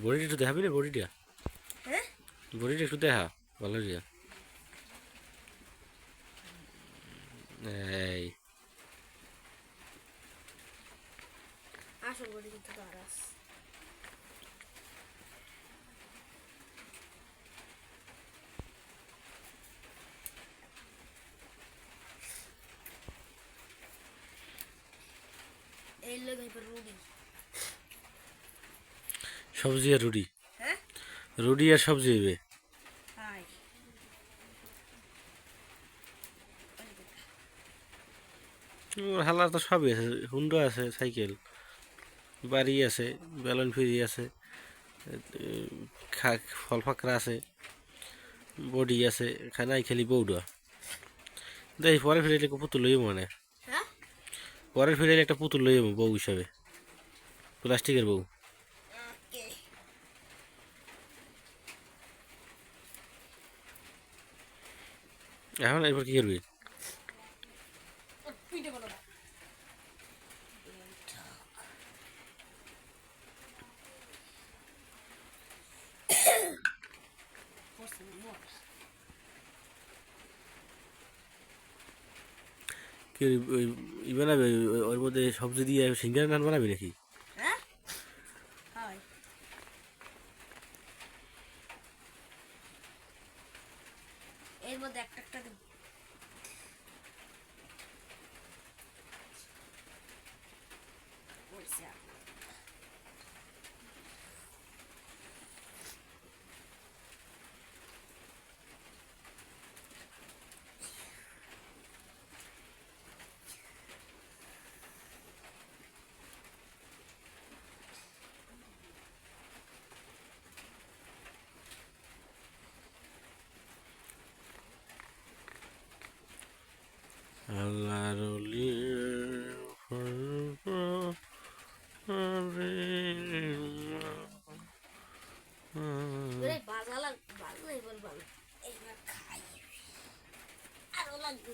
বডিটা একটু দেখাবি রে বডিটা হ্যাঁ বডিটা একটু দেখা ভালো দিয়া এই আসল বডি কিন্তু দারাস এই লোক এবার রুডি সবজি আর রুটি। হ্যাঁ? রুটি আর সবজি হইবে। হালার তো সবই আছে হুন্ডো আছে সাইকেল বাড়ি আছে বেলন ফিরি আছে খা ফল ফাকরা আছে বডি আছে খানাই খেলি বৌডা। দেখ পরে ফিরে একটা পুতুল লইব মানে। হ্যাঁ? পরে ফিরে একটা পুতুল লইব বউ হিসাবে প্লাস্টিকের বউ। এখন এরপর কি করবি কি ই বানাবি? ওর মধ্যে সবজি দিয়ে সিঙ্গার নান বানাবি নাকি? এর মধ্যে একটা একটা। বাজালা বাজলাই বল বাবা এবার খাই। আরও লাগবে